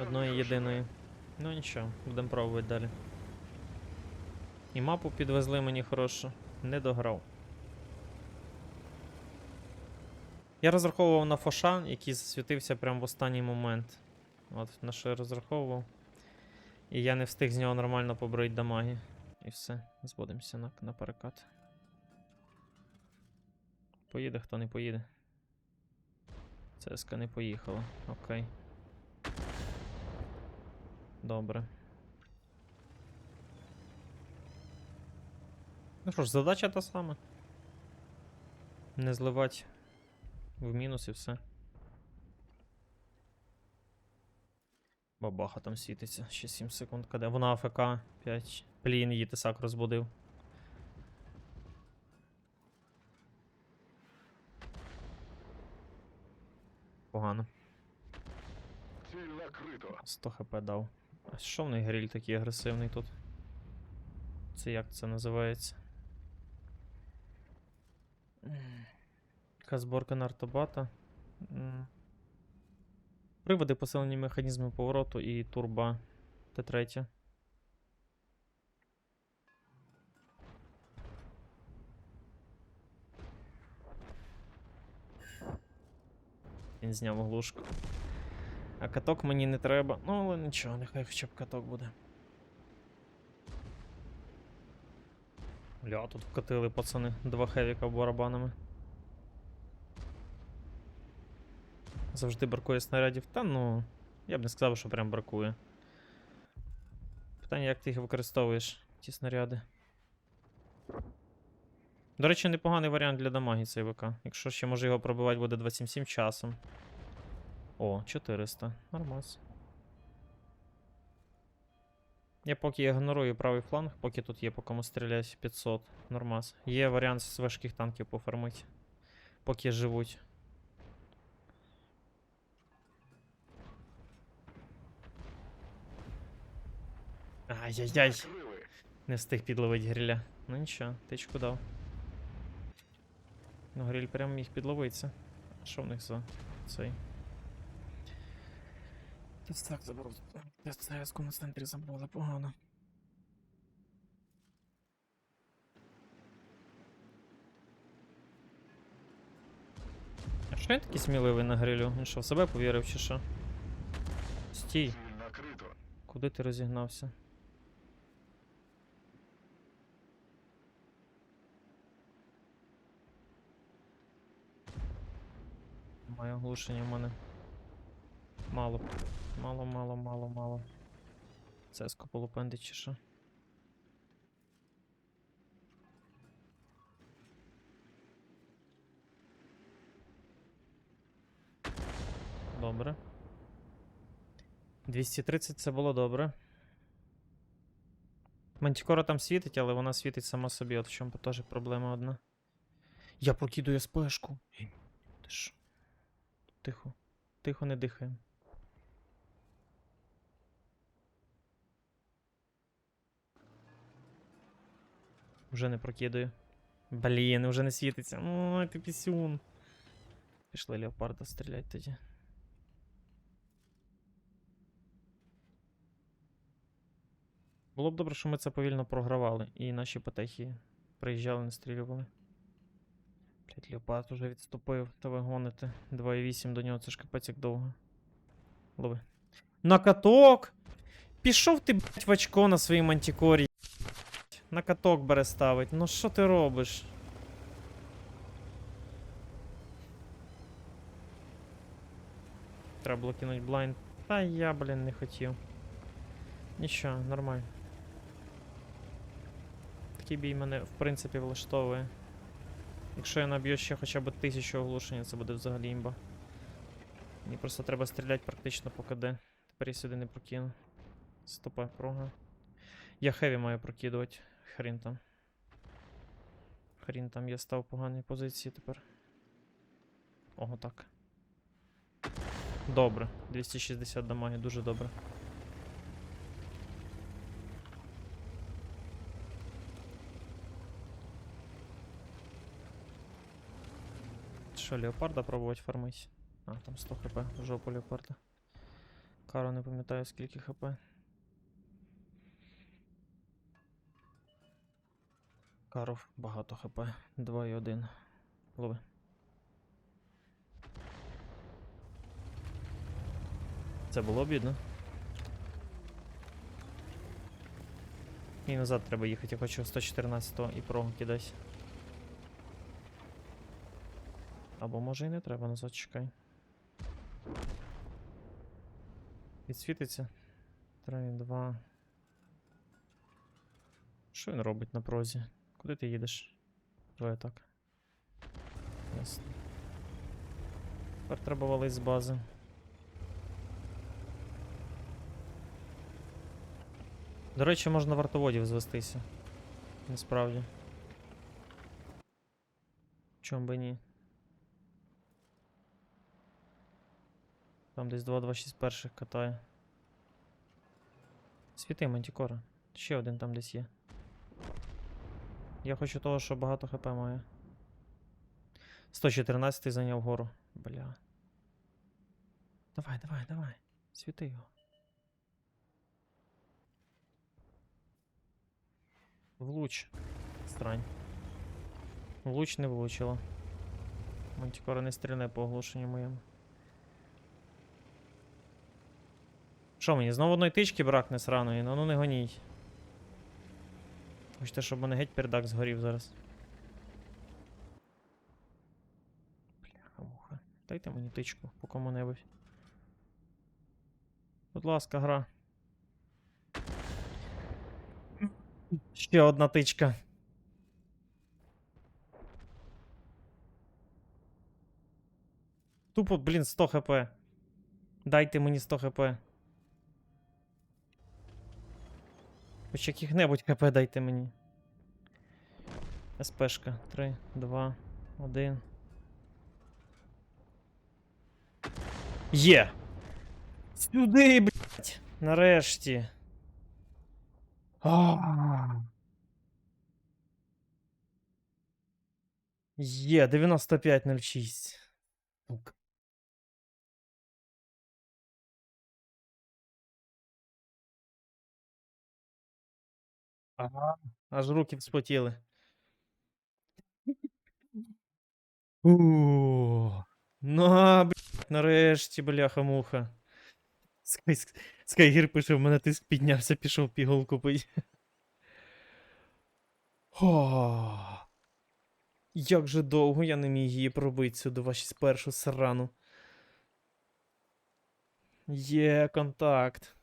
Одної єдиної. Ну нічого, будемо пробувати далі. І мапу підвезли мені хорошу. Не дограв. Я розраховував на Фоша, який засвітився прямо в останній момент. От на що я розраховував. І я не встиг з нього нормально побрити дамаги. І все, зводимося на, на перекат. Поїде, хто не поїде. ЦСК не поїхала. Окей. Добре. Ну що ж, задача та сама. Не зливати в мінус і все. Бабаха там світиться. Ще 7 секунд. Каде? Вона АФК 5. Блін, її тисак розбудив. Погано. 100 хп дав. А що в них гриль такий агресивний тут? Це як це називається? Яка зборка нартобата. Приводи посилені механізми повороту і турба Т3. Він зняв оглушку. А каток мені не треба. Ну, але нічого, нехай хоча б каток буде. Ля, тут вкатили пацани два хевіка барабанами. Завжди бракує снарядів. Та ну. Я б не сказав, що прям бракує. Питання, як ти їх використовуєш, ті снаряди. До речі, непоганий варіант для дамаги цей ВК. Якщо ще може його пробивати буде 277 часом. О, 400. Нормас. Я поки ігнорую правий фланг, поки тут є по кому стріляти 500. Нормас. Є варіант з важких танків пофармити. Поки живуть. Ай-яй-яй. Не встиг підловити гриля. Ну нічого, тичку дав. Ну, гриль прям міг підловитися. А Що в них за цей? Так забрав. Я ЦСК на центрі забрали погано. А що він такий сміливий на грилю? Він що, в себе повірив чи що? Стій, накрито. куди ти розігнався? Має оглушення в мене. Мало. Мало, мало, мало, мало. Це скополупенди чи що? Добре. 230 це було добре. Мантікора там світить, але вона світить сама собі, от в чому теж проблема одна. Я прокидую спешку. Ти? Тихо. Тихо не дихаємо. Вже не прокидаю. Блін, вже не світиться. Ой, ти пісюн. Пішли леопарда стрілять тоді. Було б добре, що ми це повільно програвали, і наші потехи приїжджали, настрілювали. Блять, Леопард уже відступив, та ви гоните. 2,8 до нього, це ж капець як довго. Лови. На каток! Пішов ти, блять, в очко на своїй мантікорі. На каток бере ставить. Ну що ти робиш? Треба було кинуть блайнд. Та я, блін, не хотів. Нічого, нормально. Такий бій мене, в принципі, влаштовує. Якщо я наб'ю ще хоча б тисячу оглушення, це буде взагалі імба. Мені просто треба стріляти практично по КД. Тепер я сюди не прокину. Стопа, прога. Я хеві маю прокидувати. Хрін там. Хрін там я став в поганій позиції тепер. Ого, так. Добре. 260 дамаги, дуже добре. Що, леопарда пробувати фармить? А, там 100 хп жопу леопарда. Каро не пам'ятаю скільки хп. Каров багато хп. 2 і 1. Лови. Це було бідно. І назад треба їхати, я хочу 114 і прогу кидать. Або може і не треба назад, чекай. Підсвітиться. 3, 2. Що він робить на прозі? Куди ти їдеш? Двоє так. Ясно. Тепер треба валить з бази. До речі, можна вартоводів звестися. Насправді. Чом би ні. Там десь 2-2-6 перших катає. Світи Мантікора. Ще один там десь є. Я хочу того, що багато хп має. 114 зайняв гору. Бля. Давай, давай, давай. Світи його. Влуч. Странь. Влуч не влучила. Мантікора не стріляє по оголошенню моєму. Що мені, знову одної тички бракне сраної, ну ну не гоніть. Хочете, щоб мене геть пердак згорів зараз. Бляха муха. Дайте мені тичку по кому-небудь. Будь ласка, гра. Ще одна тичка. Тупо, блін, 100 хп. Дайте мені 100 хп. Хоч яких-небудь хп дайте мені. СПшка. 3, 2, 1. Є! Сюди, блять! Нарешті. Є, 9506. Ага. Аж руки вспотіли. Ууу. На, блядь, нарешті, бляха-муха. Скай, Скайгір пише, в мене тиск піднявся, пішов пігулку пить. О, як же довго я не міг її пробити сюди, ваші спершу срану. Є контакт.